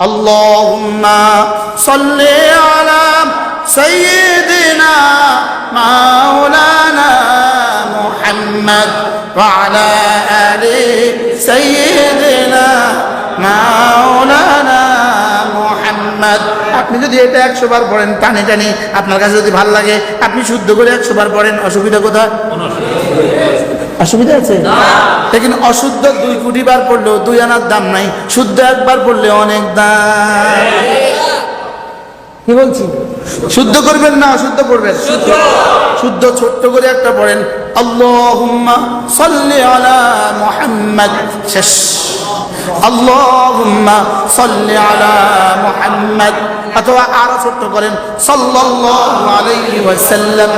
اللهم صل على سيدنا مولانا محمد وعلى آل سيدنا مولانا محمد আপনি যদি এটা একশো বার পড়েন টানে টানে আপনার কাছে যদি ভালো লাগে আপনি শুদ্ধ করে একশো বার পড়েন অসুবিধা কোথায় অসুবিধা আছে? লেকিন অশুদ্ধ দুই কোটি বার পড়লেও দুই আনার দাম নাই শুদ্ধ একবার পড়লে অনেক দাম। কি বলছি শুদ্ধ করবেন না অশুদ্ধ করবেন? শুদ্ধ ছোট্ট করে একটা পড়েন আল্লাহুম্মা সাল্লি আলা মুহাম্মদ শেষ। আল্লাহুম্মা সাল্লি আলা মুহাম্মদ অথবা আরও ছোট্ট করেন সাল্লাল্লাহু আলাইহি ওয়াসাল্লাম,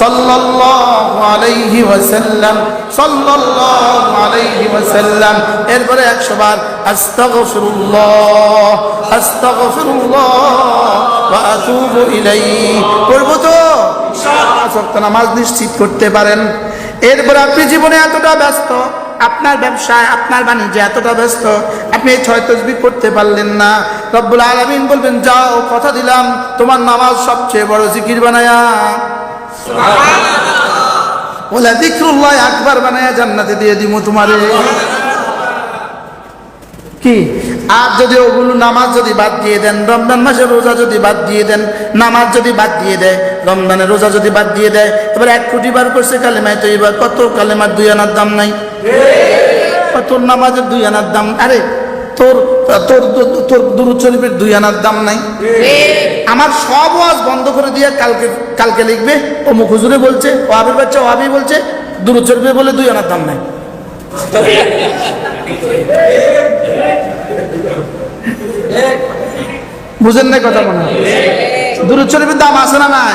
সাল্লাল্লাহু আলাইহি ওয়াসাল্লাম, সাল্লাল্লাহু আলাইহি ওয়াসাল্লাম। এরপরে 100 বার, আস্তাগফিরুল্লাহ আস্তাগফিরুল্লাহ ওয়া আতুবু ইলাইহি। পড়ব তো? সত্য নামাজ নিশ্চিত করতে পারেন। এরপর আপনি জীবনে এতটা ব্যস্ত আপনার ব্যবসায়, আপনার বাণিজ্যে এতটা ব্যস্ত, আপনি ছয় তসবি করতে পারলেন না। রব্বুল আলামিন বলবেন, যাও, কথা দিলাম, তোমার নামাজ সবচেয়ে বড় জিকির বানায়া। ওলা দিকরুল্লাহ আকবার বানায়া জান্নাতে দিয়ে দিমু তোমারে। কি? আর যদি ওগুলো নামাজ যদি বাদ দিয়ে দেন, রমজান মাসে রোজা যদি বাদ দিয়ে দেন, নামাজ যদি বাদ দিয়ে দেয়, রমজানের রোজা যদি বাদ দিয়ে দেয়, এবার এক কোটি বার করছে কালেমায় তো এবার কত কালেমার দুই আনার দাম নাই? তোর নামাজের দুই আনার দাম আরে তোর তোর তোর দুরুদ শরীফের দুই আনার দাম নাই। আমার সব ওয়াজ বন্ধ করে দিয়ে কালকে কালকে লিখবে ও মুখ হুজুরে বলছে ও আবির বাচ্চা ও আবি বলছে দুরুদ শরীফের বলে দুই আনার দাম নাই। বুঝেন না কথা মনে হয়? দুরুদ শরীফের দাম আছে না নাই?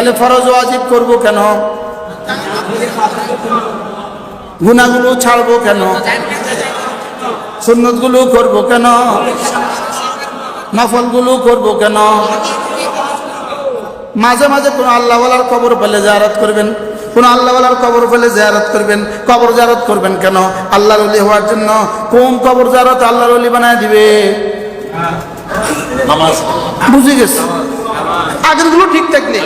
তাহলে ফরজ ওয়াজিব করব কেন? গুনাহগুলো ছাড়বো কেন? সুন্নতগুলো করব কেন? নফলগুলো করব কেন? মাঝে মাঝে কোন আল্লাহওয়ালার কবর পেলে জায়ারত করবেন কোন আল্লাহওয়ালার কবর পেলে জায়ারত করবেন কবর জারত করবেন কেন? আল্লাহর অলি হওয়ার জন্য কোন কবর জারত আল্লাহর অলি বানায় দিবে? বুঝে গেছে? ঠিক থাকলে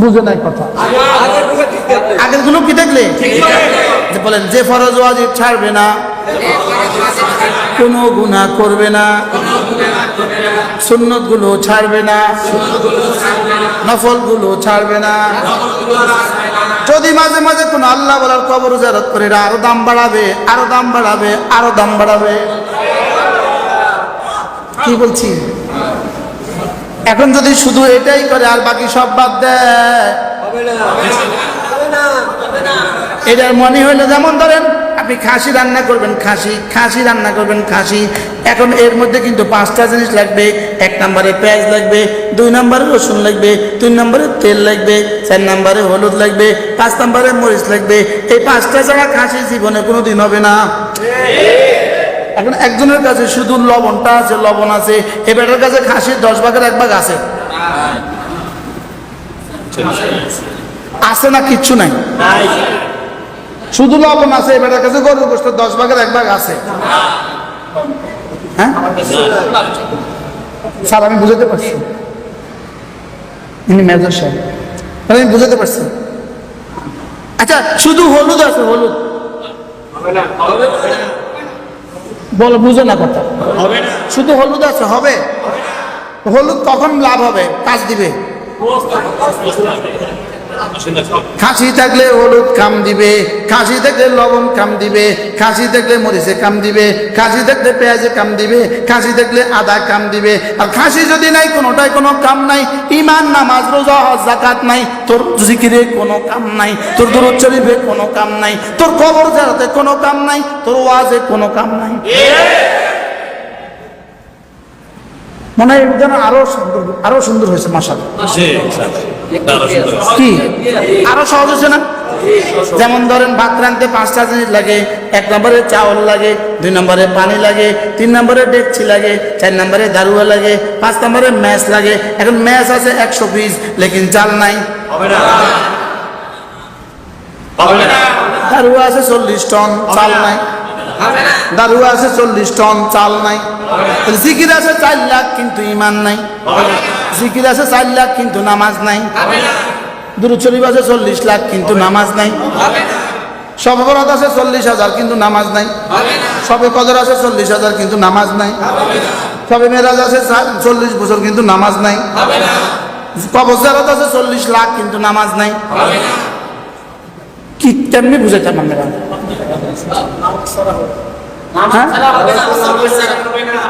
বুঝে নাই কথা। আগেরগুলো কি থাকলে যে বলেন যে ফরজ ওয়াজিব ছাড়বে না কোনো গুণা করবে না সুন্নতগুলো ছাড়বে না নফলগুলো ছাড়বে না। যদি মাঝে মাঝে কোন আল্লাহ বলার কবর জারত করে আরও দাম বাড়াবে আরও দাম বাড়াবে আরও দাম বাড়াবে। কি বলছি? এখন যদি শুধু এটাই করে আর বাকি সব বাদ দেয় এটার মনে হইল যেমন ধরেন আপনি খাসি রান্না করবেন খাসি খাসি রান্না করবেন খাসি। এখন এর মধ্যে কিন্তু পাঁচটা জিনিস লাগবে এক নম্বরে পেঁয়াজ লাগবে দুই নম্বরে রসুন লাগবে তিন নম্বরে তেল লাগবে চার নম্বরে হলুদ লাগবে পাঁচ নম্বরে মরিচ লাগবে। এই পাঁচটা ছাড়া খাসি জীবনে কোনো দিন হবে না। এখন একজনের কাছে শুধু লবণটা আছে, লবণ আছে। এ বেটার কাছে খাসির দশ ভাগের এক ভাগ আছে। আছে না কিচ্ছু নাই? শুধু লবণ আছে, এ বেটার কাছে গরুর গোষ্ঠ দশ ভাগের এক ভাগ আছে। হ্যাঁ? স্যার, আমি বুঝাতে পারছি। ইনি মেজর সাহেব। আমি বুঝাতে পারছি। আচ্ছা শুধু হলুদ আছে, হলুদ। বলো বুঝো না কথা। হবে শুধু হলুদ আছে হবে? হলুদ কখন লাভ হবে? কাজ দিবে। খাসি থাকলে হলুদ কাম দিবে, খাসি থাকলে লবণ কাম দিবে, খাসি থাকলে মরিচে কাম দিবে, খাসি থাকলে পেঁয়াজে কাম দিবে, খাসি থাকলে আদা কাম দিবে। আর খাসি যদি নাই কোনোটাই কোনো কাম নাই। ইমান নামাজ, রোজা জাকাত নাই। তোর জিকিরে কোনো কাম নাই, তোর দূরত শরীফে কোনো কাম নাই, তোর কবর জারাতে কোনো কাম নাই, তোর ওয়াজে কোনো কাম নাই। মনে হয় যেন আরও সুন্দর আরও সুন্দর হয়েছে মাসাল কি? আরও সহজ হচ্ছে না? যেমন ধরেন ভাত রাঁধতে পাঁচটা জিনিস লাগে এক নম্বরে চাউল লাগে দুই নম্বরে পানি লাগে তিন নম্বরে ডেকচি লাগে চার নম্বরে দারুয়া লাগে পাঁচ নম্বরে ম্যাচ লাগে। এখন ম্যাচ আছে একশো পিস লেকিন চাল নাই। দারুয়া আছে চল্লিশ টন চাল নাই। দারুয়া আছে চল্লিশ টন চাল নাই। জিকির আছে চার লাখ কিন্তু ইমান নাই। জিকির আছে চার লাখ কিন্তু নামাজ নাই। দুরুদ শরীফ আছে চল্লিশ লাখ কিন্তু নামাজ নাই। সবে বরাত আছে চল্লিশ হাজার কিন্তু নামাজ নাই। সবে কদর আছে চল্লিশ হাজার কিন্তু নামাজ নাই। সবে মেরাজ আছে চল্লিশ বছর কিন্তু নামাজ নাই। কবর জারাত আছে চল্লিশ লাখ কিন্তু নামাজ নাই। কি কেমনি বুঝাইতাম আমরা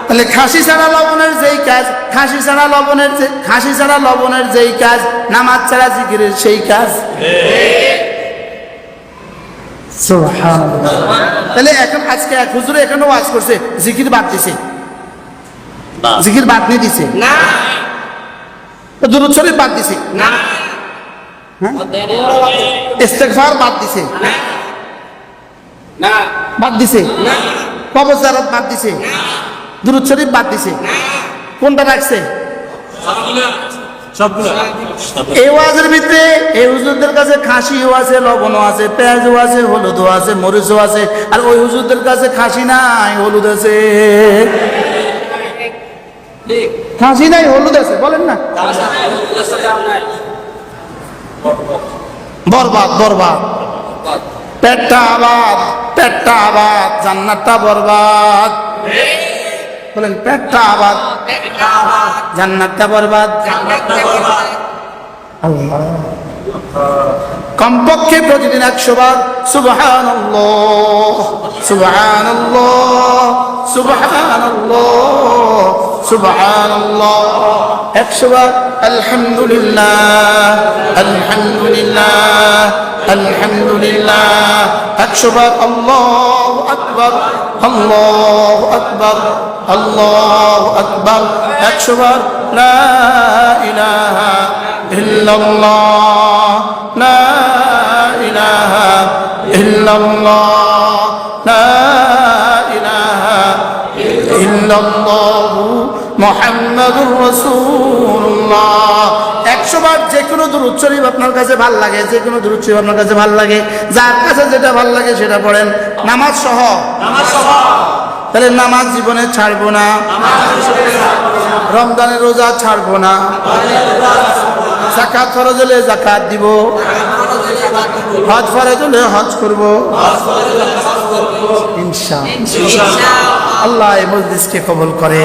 তাহলে খাসি ছাড়া লবণের যেই কাজ খাসি ছাড়া লবণের যে খাসি ছাড়া লবণের যেই কাজ নামাজ ছাড়া জিকিরের সেই কাজ। তাহলে এখন আজকে এক হুজুরে এখানে ওয়াজ করছে জিকির বাদ দিছে। জিকির বাদ নিয়ে দিছে। দুরুদ শরীফ বাদ দিছে। ইস্তেগফার বাদ দিছে। বাদ দিছে। কবর জারাত বাদ দিছে। দুরুদ শরীফ বাদ দিছে। কোনটা রাখছে? এই ওয়াজের ভিতরে এই হুজুরদের কাছে খাসিও আছে লবণও আছে পেঁয়াজও আছে হলুদও আছে মরিচও আছে আর ওই হুজুরদের কাছে খাসি নাই হলুদ আছে। খাসি নাই হলুদ আছে বলেন না। বরবাদ বরবাদ। পেটটা আবাদ পেটটা আবাদ, জান্নাতটা বরবাদ। বলেন, পেটটা আবাদ, জান্নাতটা বরবাদ। কমপক্ষে প্রতিদিন একশো বার সুবহান সুবহান সুবহান সুবহান একশো বার আলহামদুলিল্লাহ আলহামদুলিল্লাহ আলহামদুলিল্লাহ একশো বার আল্লাহ আকবর আল্লাহ আকবর আল্লাহ আকবর একশো বার লা ইলাহা ইল্লাল্লাহ লা ইলাহা ইল্লাল্লাহ লা ইলাহা ইল্লাল্লাহু মুহাম্মাদুর রাসূলুল্লাহ। একশো বার যে কোনো দূর আপনার কাছে ভালো লাগে যে কোনো দূর আপনার কাছে ভালো লাগে যার কাছে যেটা ভালো লাগে সেটা পড়েন। নামাজ সহ? তাহলে নামাজ জীবনে ছাড়বো না। রমজানের রোজা ছাড়বো না। জাকাত ফরজ হলে জাকাত দিব। হজ ফরজ হলে হজ করব। ইনশা আল্লাহ এই মজলিসকে কবুল করে